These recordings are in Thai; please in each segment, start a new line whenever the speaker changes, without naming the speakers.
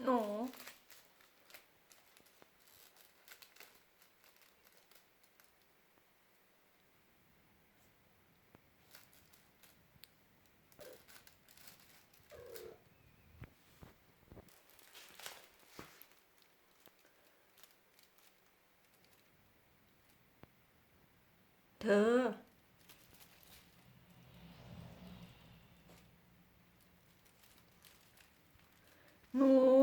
어. 더 노.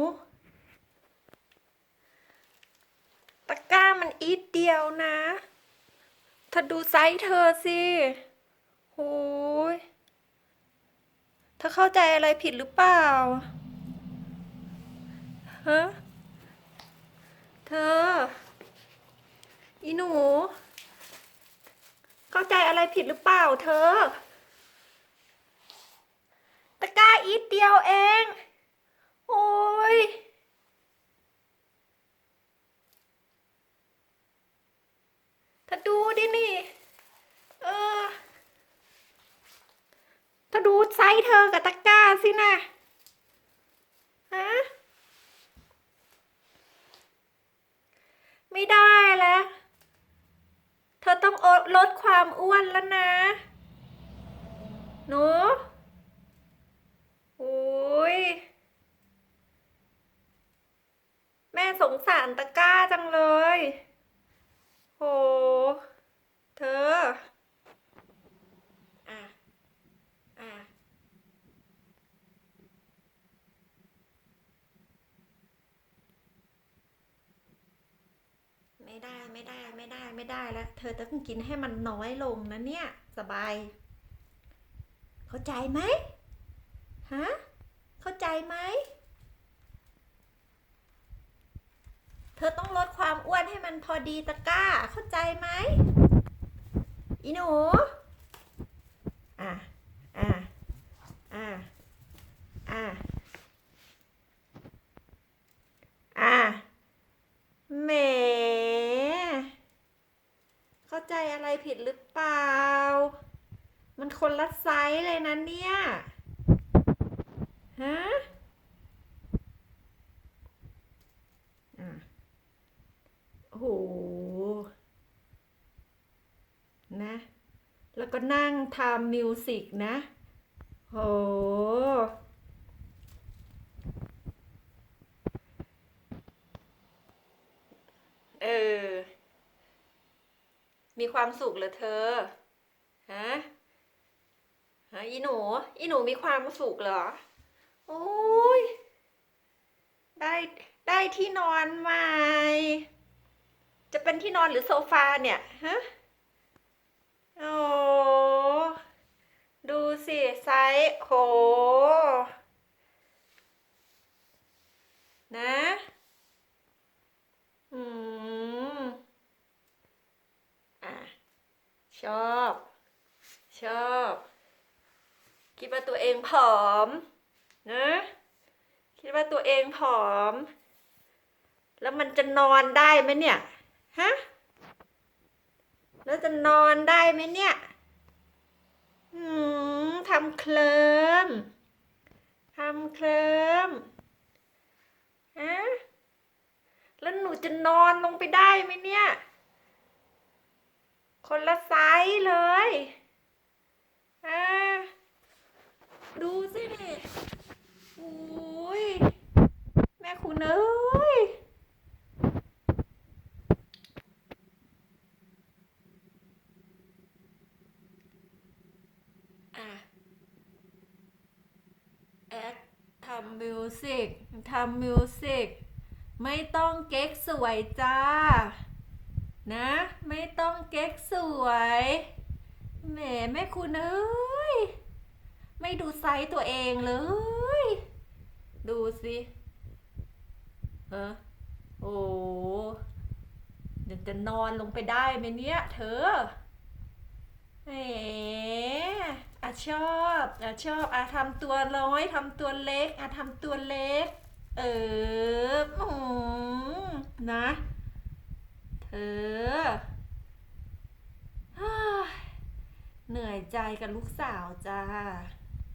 ดเดียวนะเธอดูไซส์เธอสิโอ้ยเธอเข้าใจอะไรผิดหรือเปล่า ฮะ เธอ อีหนู เข้าใจอะไรผิดหรือเปล่าเธอ ตะกร้าอีเดียวเอง โอ้ย เธ ที่นี่ เออถ้าดูไซส์เธอกับตะกร้าสินะฮะไม่ได้แล้ว เธอต้องลดความอ้วนแล้วนะหนู โอ้ย แม่สงสารตะกร้าจังเลย โห เธอ อะ อะ ไม่ได้ไม่ได้ไม่ได้ไม่ได้แล้ว เธอต้องกินให้มันน้อยลงนะเนี่ย สบาย เข้าใจไหมฮะเข้าใจไหมเธอต้องลดความอ้วนให้มันพอดีตะก้า เข้าใจไหมอีหนูอะอะอะอะ อะ แหม เข้าใจอะไร ผิดหรือเปล่า มันคนละไซส์เลยนะเนี่ย ฮะอะโอ้โห นะ แล้วก็นั่งทำมิวสิกนะ โห เออ มีความสุขเหรอเธอ ฮะ ฮะ อีหนู อีหนูมีความสุขเหรอ โอ้ย ได้ ได้ที่นอนใหม่ จะเป็นที่นอนหรือโซฟาเนี่ย ฮะ โอ้ดูสิไซส์โห นะ อืม อะ ชอบ ชอบ คิดว่าตัวเองผอม นะ คิดว่าตัวเองผอม แล้วมันจะนอนได้ไหมเนี่ย ฮะ แล้วจะนอนได้ไหมเนี่ยอืมทำเคลิมทำเคลิมฮะแล้วหนูจะนอนลงไปได้ไหมเนี่ย คนละไซส์เลยอ่าดูสินี่โอ้ย แม่คุณเอ้ยแอดทำมิวสิกทำมิวสิกไม่ต้องเก๊กสวยจ้า นะ ไม่ต้องเก๊กสวย แหมแม่คุณเอ้ย ไม่ดูไซส์ตัวเองเลย ดูสิเออโอ้เดี๋ยวจะนอนลงไปได้ไหมเนี่ยเธอแหมอะชอบอะชอบอะทำตัวน้อยทำตัวเล็กอะทำตัวเล็ก เอออืมนะ เออฮ้ยเหนื่อยใจกับลูกสาวจ้า